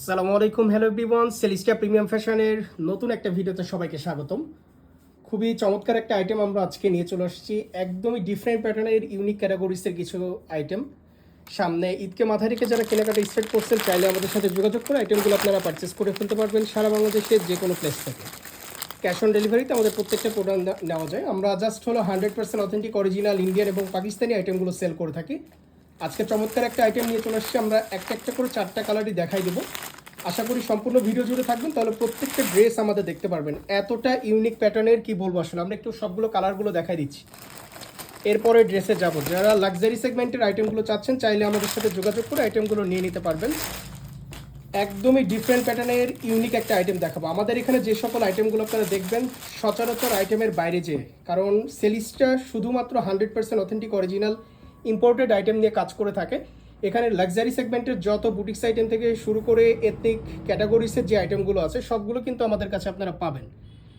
আসসালামু আলাইকুম hello everyone সেলিস্টা premium ফ্যাশনের নতুন একটা ভিডিওতে সবাইকে স্বাগতম। খুবই চমৎকার একটা আইটেম আমরা আজকে নিয়ে চলে আসছি। একদমই ডিফারেন্ট প্যাটার্নের ইউনিক ক্যাটাগরিসের কিছু আইটেম সামনে ঈদকে মাথায় রেখে যারা কেনাকাটা স্টার্ট করছেন, চাইলে আমাদের সাথে যোগাযোগ করে আইটেমগুলো আপনারা পারচেস করে ফেলতে পারবেন সারা বাংলাদেশের যে কোনো প্লেস থেকে। ক্যাশ অন ডেলিভারিতে আমাদের প্রত্যেকটা প্রোডাক্ট নেওয়া যায়। আমরা জাস্ট হলো hundred percent authentic original Indian এবং পাকিস্তানি আইটেমগুলো সেল করে থাকি। আজকে চমৎকার একটা আইটেম নিয়ে চলে আসছি আমরা একটা একটা করে চারটা কালারই দেখাই দেবো। আশা করি সম্পূর্ণ ভিডিও জুড়ে থাকবেন, তাহলে প্রত্যেকটা ড্রেস আমাদের দেখতে পারবেন। এতটা ইউনিক প্যাটার্নের কি বলব আসলে? আমরা একটু সবগুলো কালারগুলো দেখাই দিচ্ছি। এরপরে ড্রেসে যাব। যারা লাক্সারি সেগমেন্টের আইটেমগুলো চাচ্ছেন, চাইলে আমাদের সাথে যোগাযোগ করে আইটেমগুলো নিয়ে নিতে পারবেন। একদমই ডিফারেন্ট প্যাটার্নের ইউনিক একটা আইটেম দেখাবো। আমাদের এখানে যে সকল আইটেমগুলো আপনারা দেখবেন, সচরাচর আইটেমের বাইরে যেয়ে। কারণ সেলিসটা শুধুমাত্র hundred percent authentic original imported item নিয়ে কাজ করে থাকে। এখানে লাক্সারি সেগমেন্টের যত বুটিক্স আইটেম থেকে শুরু করে এথনিক ক্যাটাগরিসের যে আইটেমগুলো আছে, সবগুলো কিন্তু আমাদের কাছে আপনারা পাবেন।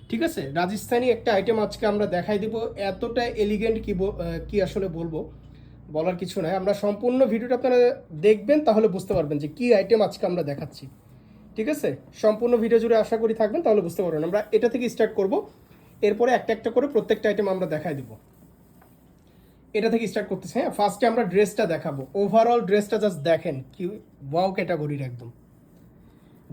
ঠিক আছে? রাজস্থানি একটা আইটেম আজকে আমরা দেখাই দিব। এতটা এলিগেন্ট কি কি আসলে বলব? বলার কিছু নাই। আমরা সম্পূর্ণ ভিডিওটা আপনারা দেখবেন, তাহলে বুঝতে পারবেন যে কি আইটেম আজকে আমরা দেখাচ্ছি। ঠিক আছে? সম্পূর্ণ ভিডিও জুড়ে আশা করি থাকবেন, তাহলে বুঝতে পারবেন। আমরা এটা থেকে স্টার্ট করব। এরপরে একটা একটা করে প্রত্যেকটা আইটেম আমরা দেখাই দিব। এটা থেকে স্টার্ট করতেছি হ্যাঁ? ফার্স্টে আমরা ড্রেসটা দেখাবো। ওভারঅল ড্রেসটা জাস্ট দেখেন কি ওয়াও ক্যাটাগরির একদম।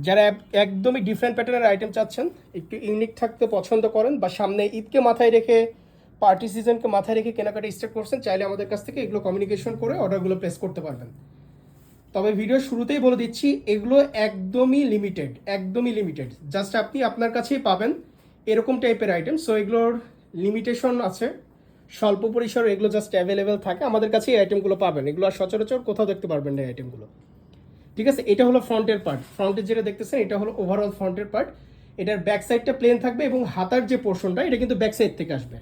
যারা একদমই ডিফারেন্ট প্যাটার্নের আইটেম চাচ্ছেন, একটু ইউনিক থাকতে পছন্দ করেন বা সামনে ঈদকে মাথায় রেখে পার্টি সিজনকে মাথায় রেখে কেনাকাটা স্টার্ট করছেন, চাইলে আমাদের কাছ থেকে এগুলো কমিউনিকেশন করে অর্ডারগুলো প্লেস করতে পারবেন। তবে ভিডিও শুরুতেই বলে দিচ্ছি, এগুলো একদমই লিমিটেড একদমই লিমিটেড জাস্ট আপনি আপনার কাছেই পাবেন এরকম টাইপের আইটেম সো এগুলোর লিমিটেশন আছে। স্বল্প পরিসর এগুলো জাস্ট অ্যাভেলেবেল থাকে, আমাদের কাছে এই আইটেমগুলো পাবেন। এগুলো আর সচরাচর কোথাও দেখতে পারবেন না এই আইটেমগুলো ঠিক আছে? এটা হলো ফ্রন্টের পার্ট ফ্রন্টের যেটা দেখতেছেন, এটা হলো ওভারঅল ফ্রন্টের পার্ট এটার ব্যাক সাইডটা প্লেন থাকবে এবং হাতার যে পোর্শনটা এটা কিন্তু ব্যাক সাইড থেকে আসবে।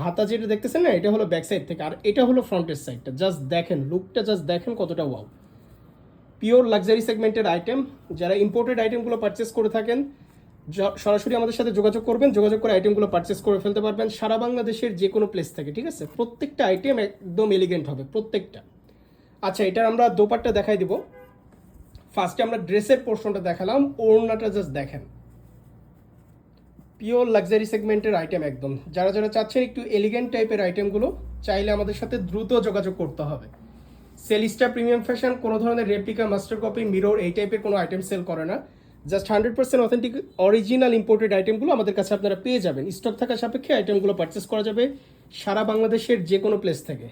হাতা যেটা দেখতেছেন না, এটা হলো ব্যাক সাইড থেকে। আর এটা হলো ফ্রন্টের সাইডটা জাস্ট দেখেন লুকটা জাস্ট দেখেন কতটা ওয়াও পিওর লাক্সারি সেগমেন্টের আইটেম যারা ইম্পোর্টেড আইটেমগুলো পারচেস করে থাকেন সরাসরি আমাদের সাথে যোগাযোগ করবেন, যোগাযোগ করে আইটেমগুলো পারচেস করে ফেলতে পারবেন। সারা বাংলাদেশের যে কোনো প্লেস থেকে, ঠিক আছে? প্রত্যেকটা আইটেম একদম এলিগেন্ট হবে, প্রত্যেকটা। আচ্ছা এটার আমরা দোপাট্টা দেখাই দিব। ফার্স্টে আমরা ড্রেসের পোর্শনটা দেখালাম। ওড়নাটা জাস্ট দেখেন। পিওর লাক্সারি সেগমেন্টের আইটেম একদম। যারা যারা চাচ্ছেন একটু এলিগেন্ট টাইপের আইটেমগুলো চাইলে আমাদের সাথে দ্রুত যোগাযোগ করতে হবে। সেলিস্টা প্রিমিয়াম ফ্যাশন কোনো ধরনের রেপ্লিকা মাস্টার কপি মিরর এই টাইপের কোনো আইটেম সেল করে না। Just hundred percent authentic original imported আইটেমগুলো আমাদের কাছে আপনারা পেয়ে যাবেন। স্টক থাকা সাপেক্ষে আইটেমগুলো পারচেস করা যাবে সারা বাংলাদেশের যে কোনো প্লেস থেকে।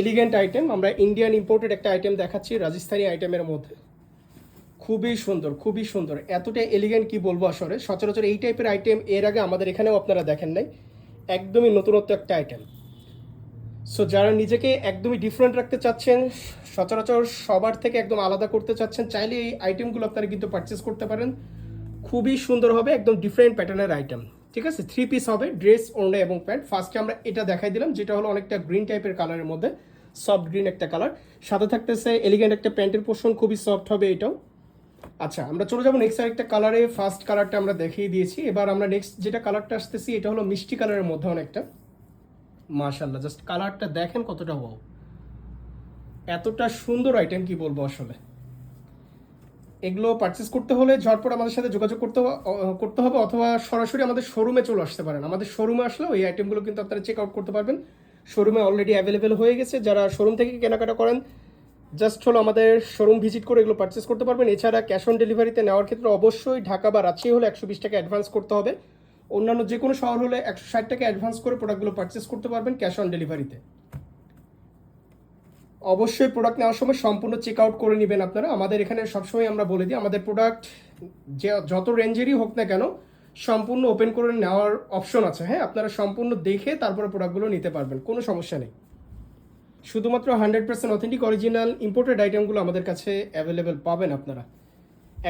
এলিগেন্ট আইটেম আমরা ইন্ডিয়ান ইম্পোর্টেড একটা আইটেম দেখাচ্ছি, রাজস্থানী আইটেমের মধ্যে। খুবই সুন্দর খুবই সুন্দর। এতটা এলিগেন্ট কি বলব আসলে? সচরাচর এই টাইপের আইটেম এর আগে আমাদের এখানেও আপনারা দেখেন নাই। একদমই নতুনত্ব একটা আইটেম সো যারা নিজেকে একদমই ডিফারেন্ট রাখতে চাচ্ছেন, সচরাচর সবার থেকে একদম আলাদা করতে চাচ্ছেন, চাইলে এই আইটেমগুলো আপনারা কিন্তু পারচেস করতে পারেন। খুবই সুন্দর হবে, একদম ডিফারেন্ট প্যাটার্নের আইটেম ঠিক আছে? থ্রি পিস হবে ড্রেস ওড়না এবং প্যান্ট ফার্স্টে আমরা এটা দেখাই দিলাম, যেটা হলো অনেকটা গ্রিন টাইপের কালারের মধ্যে। সফট গ্রিন একটা কালার সাথে থাকতেছে এলিগেন্ট একটা প্যান্টের পোর্শন খুবই সফট হবে এটাও। আচ্ছা আমরা চলে যাব নেক্সট আরেকটা কালারে ফার্স্ট কালারটা আমরা দেখিয়ে দিয়েছি। এবার আমরা নেক্সট যেটা কালারটা আসতেছি, এটা হলো মিষ্টি কালারের মধ্যে অনেকটা। মাশাল্লাহ জাস্ট কালারটা দেখেন কতটা ওয়াও এতটা সুন্দর আইটেম কি বলব আসলে। এগুলো পারচেস করতে হলে ঝটপট আমাদের সাথে যোগাযোগ করতে করতে হবে অথবা সরাসরি আমাদের শোরুমে চলে আসতে পারেন। আমাদের শোরুমে আসলেও এই আইটেমগুলো কিন্তু আপনারা চেক আউট করতে পারবেন। শোরুমে অলরেডি অ্যাভেলেবেল হয়ে গেছে। যারা শোরুম থেকে কেনাকাটা করেন জাস্ট হলো আমাদের শোরুম ভিজিট করে এগুলো পারচেস করতে পারবেন। এছাড়া ক্যাশ অন ডেলিভারিতে নেওয়ার ক্ষেত্রে অবশ্যই ঢাকা বা রাজশাহী হলে একশো বিশ টাকা অ্যাডভান্স করতে হবে। অন্যান্য যে কোনো শহর হলে একশো ষাট টাকা অ্যাডভান্স করে প্রোডাক্টগুলো পারচেস করতে পারবেন ক্যাশ অন ডেলিভারিতে অবশ্যই প্রোডাক্ট নেওয়ার সময় সম্পূর্ণ চেক আউট করে নেবেন আপনারা। আমাদের এখানে সবসময় আমরা বলে দিই, আমাদের প্রোডাক্ট যে, যত রেঞ্জেরই হোক না কেন, সম্পূর্ণ ওপেন করে নেওয়ার অপশন আছে। হ্যাঁ আপনারা সম্পূর্ণ দেখে তারপরে প্রোডাক্টগুলো নিতে পারবেন, কোনো সমস্যা নেই। শুধুমাত্র hundred percent authentic original imported আইটেমগুলো আমাদের কাছে অ্যাভেলেবেল পাবেন আপনারা।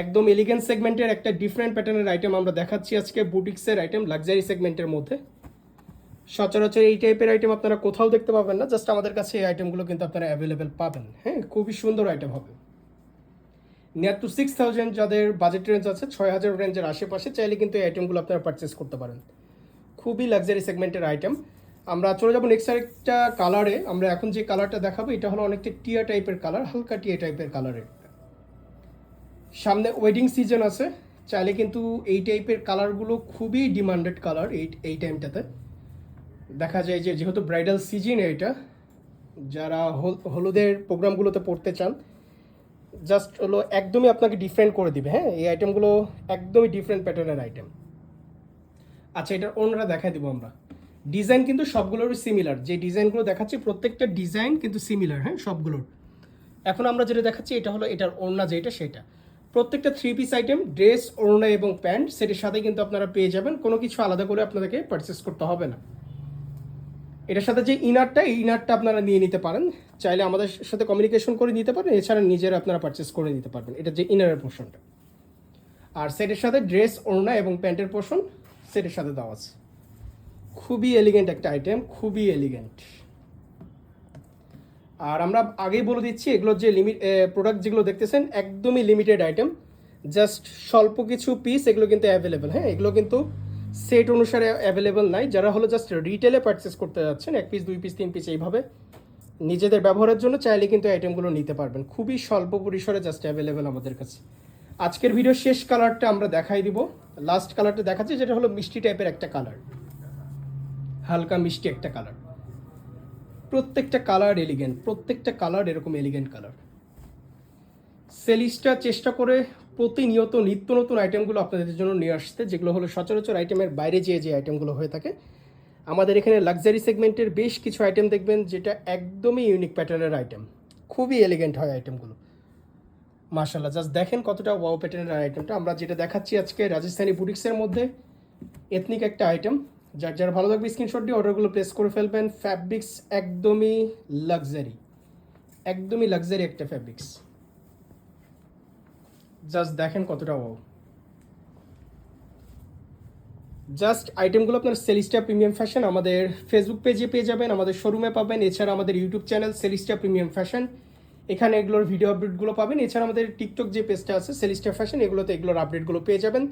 একদম এলিগেন্ট সেগমেন্টের একটা ডিফারেন্ট প্যাটার্নের আইটেম আমরা দেখাচ্ছি আজকে বুটিক্সের আইটেম লাক্সারি সেগমেন্টের মধ্যে। সচরাচর এই টাইপের আইটেম আপনারা কোথাও দেখতে পাবেন না জাস্ট আমাদের কাছে এই আইটেমগুলো কিন্তু আপনারা অ্যাভেলেবেল পাবেন। হ্যাঁ খুবই সুন্দর আইটেম হবে। নিয়ার টু সিক্স থাউজেন্ড যাদের বাজেট রেঞ্জ আছে, ছয় হাজার রেঞ্জের আশেপাশে, চাইলে কিন্তু এই আইটেমগুলো আপনারা পারচেস করতে পারেন। খুবই লাক্সারি সেগমেন্টের আইটেম আমরা চলে যাব নেক্সট আরেকটা কালারে আমরা এখন যে কালারটা দেখাবো, এটা হলো অনেকটা টিয়া টাইপের কালার হালকা টিয়া টাইপের কালারের সামনে ওয়েডিং সিজন আছে, চাইলে কিন্তু এই টাইপের কালারগুলো খুবই ডিমান্ডেড কালার এই এই টাইমটাতে দেখা যায় যে যেহেতু ব্রাইডাল সিজন এটা, যারা হল- হলুদের প্রোগ্রামগুলোতে পড়তে চান জাস্ট হলো একদমই আপনাকে ডিফারেন্ট করে দিবে হ্যাঁ? এই আইটেমগুলো একদমই ডিফারেন্ট প্যাটার্নের আইটেম আচ্ছা এটার অন্যরা দেখাই দিব আমরা। ডিজাইন কিন্তু সবগুলোরই সিমিলার যে ডিজাইনগুলো দেখাচ্ছি, প্রত্যেকটা ডিজাইন কিন্তু সিমিলার হ্যাঁ? সবগুলোর। এখন আমরা যেটা দেখাচ্ছি, এটা হলো এটার ওড়না যেটা, সেটা। প্রত্যেকটা থ্রি পিস আইটেম ড্রেস ওড়না এবং প্যান্ট সেটির সাথে কিন্তু আপনারা পেয়ে যাবেন। কোনো কিছু আলাদা করে আপনাদেরকে পারচেস করতে হবে না। এটার সাথে যে ইনারটা এই ইনারটা আপনারা নিয়ে নিতে পারেন। চাইলে আমাদের সাথে কমিউনিকেশন করে নিতে পারেন, এছাড়া নিজেরা আপনারা পারচেস করে নিতে পারবেন। এটা যে ইনারের পোর্শনটা আর সেটের সাথে ড্রেস ওড়না এবং প্যান্টের পোর্শন সেটের সাথে দেওয়া আছে। খুবই এলিগেন্ট একটা আইটেম খুবই এলিগেন্ট আর আমরা আগেই বলে দিচ্ছি, এগুলো যে লিমিট প্রোডাক্ট যেগুলো দেখতেছেন, একদমই লিমিটেড আইটেম জাস্ট স্বল্প কিছু পিস এগুলো কিন্তু অ্যাভেলেবেল হ্যাঁ? এগুলো কিন্তু সেট অনুসারে অ্যাভেলেবেল নাই। যারা হলো জাস্ট রিটেলে পারচেস করতে যাচ্ছেন, এক পিস দুই পিস তিন পিস এইভাবে নিজেদের ব্যবহারের জন্য চাইলে কিন্তু আইটেমগুলো নিতে পারবেন। খুবই স্বল্প পরিসরে জাস্ট অ্যাভেলেবেল আমাদের কাছে। আজকের ভিডিও শেষ কালারটা আমরা দেখাই দিব। লাস্ট কালারটা দেখাচ্ছি, যেটা হলো মিষ্টি টাইপের একটা কালার হালকা মিষ্টি একটা কালার প্রত্যেকটা কালার এলিগেন্ট প্রত্যেকটা কালার এরকম এলিগেন্ট কালার সেলিসটা চেষ্টা করে প্রতিনিয়ত নিত্য নতুন আইটেমগুলো আপনাদের জন্য নিয়ে আসতে, যেগুলো হলো সচরাচর আইটেমের বাইরে যেয়ে যে আইটেমগুলো হয়ে থাকে। আমাদের এখানে লাক্সারি সেগমেন্টের বেশ কিছু আইটেম দেখবেন, যেটা একদমই ইউনিক প্যাটার্নের আইটেম খুবই এলিগেন্ট হয় আইটেমগুলো মাশাল্লাহ জাস্ট দেখেন কতটা ওয়াও প্যাটার্নের আইটেমটা আমরা যেটা দেখাচ্ছি আজকে রাজস্থানি বুটিক্সের মধ্যে এথনিক একটা আইটেম যার যার ভালো লাগবে স্ক্রিনশট দিয়ে অর্ডারগুলো প্লেস করে ফেলবেন। ফ্যাব্রিক্স একদমই লাক্সারি একদমই লাক্সারি একটা ফ্যাব্রিক্স জাস্ট দেখেন কতটা ওয়াও জাস্ট আইটেমগুলো আপনার সেলিস্টা প্রিমিয়াম ফ্যাশন আমাদের ফেসবুক পেজে পেয়ে যাবেন, আমাদের শোরুমে পাবেন, এছাড়া আমাদের YouTube channel Selista premium fashion এখানে এগুলোর ভিডিও আপডেটগুলো পাবেন, এছাড়া আমাদের টিকটক যে পেজটা আছে সেলিস্টা ফ্যাশন এগুলোতে এগুলোর আপডেটগুলো পেয়ে যাবেন।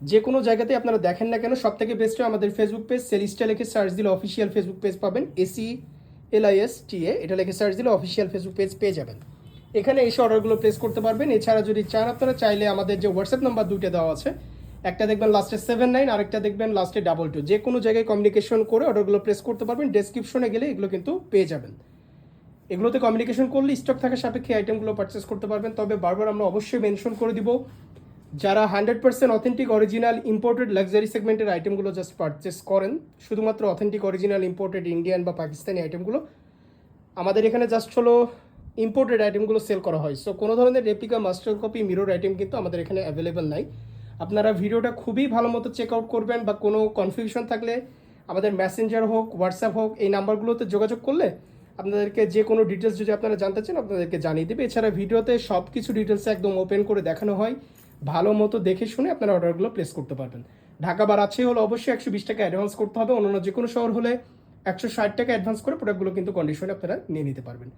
যে কোনো জায়গাতে আপনারা দেখেন না কেন সব থেকে বেস্ট হয় আমাদের ফেসবুক পেজ সেলিস্টা লিখে সার্চ দিলে অফিসিয়াল ফেসবুক পেজ পাবেন S E L I S T A এটা লিখে সার্চ দিলে অফিসিয়াল ফেসবুক পেজ পেয়ে যাবেন। এখানে এসে অর্ডারগুলো প্লেস করতে পারবেন। এছাড়া যদি চান আপনারা, চাইলে আমাদের যে হোয়াটসঅ্যাপ নাম্বার দুইটা দেওয়া আছে, একটা দেখবেন লাস্টে সেভেন নাইন আরেকটা দেখবেন লাস্টে ডাবল টু যে কোনো জায়গায় কমিউনিকেশন করে অর্ডারগুলো প্লেস করতে পারবেন ডেসক্রিপশনে গেলে এগুলো কিন্তু পেয়ে যাবেন। এগুলোতে কমিউনিকেশন করলে স্টক থাকার সাপেক্ষে আইটেমগুলো পারচেস করতে পারবেন। তবে বারবার আমরা অবশ্যই মেনশন করে দিব যারা hundred percent authentic original imported luxury সেগমেন্টের আইটেমগুলো জাস্ট পারচেস করেন, শুধুমাত্র অথেন্টিক অরিজিনাল ইম্পোর্টেড ইন্ডিয়ান বা পাকিস্তানি আইটেমগুলো আমাদের এখানে জাস্ট হলো ইম্পোর্টেড আইটেমগুলো সেল করা হয়। সো কোনো ধরনের replica master copy mirror item কিন্তু আমাদের এখানে অ্যাভেলেবেল নাই। আপনারা ভিডিওটা খুবই ভালো মতো চেক আউট করবেন বা কোনো কনফিউশন থাকলে আমাদের মেসেঞ্জার হোক হোয়াটসঅ্যাপ হোক, এই নাম্বারগুলোতে যোগাযোগ করলে আপনাদেরকে যে কোনো ডিটেলস যদি আপনারা জানতে চান, আপনাদেরকে জানিয়ে দেবে। এছাড়া ভিডিওতে সব কিছু ডিটেলস একদম ওপেন করে দেখানো হয়। ভালো মতো দেখে শুনে আপনারা অর্ডারগুলো প্লেস করতে পারবেন। ঢাকা বা রাজশাহী হলে অবশ্যই একশো বিশ টাকা অ্যাডভান্স করতে হবে। অন্যান্য যে কোনো শহর হলে একশো ষাট টাকা অ্যাডভান্স করে প্রোডাক্টগুলো কিন্তু কন্ডিশনে আপনারা নিয়ে নিতে পারবেন।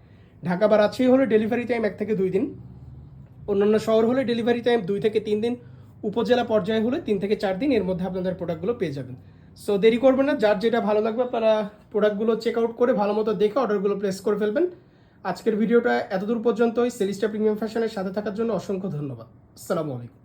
ঢাকা বা রাজশাহী হলে ডেলিভারি টাইম এক থেকে দুই দিন। অন্যান্য শহর হলে ডেলিভারি টাইম দুই থেকে তিন দিন। উপজেলা পর্যায়ে হলে তিন থেকে চার দিন। এর মধ্যে আপনাদের প্রোডাক্টগুলো পেয়ে যাবেন। সো দেরি করবেন না। যার যেটা ভালো লাগবে আপনারা প্রোডাক্টগুলো চেক আউট করে ভালো মতো দেখে অর্ডারগুলো প্লেস করে ফেলবেন। আজকের ভিডিওটা এতদূর পর্যন্তই সেলিস্টা প্রিমিয়াম ফ্যাশনের সাথে থাকার জন্য অসংখ্য ধন্যবাদ। আসসালামু আলাইকুম।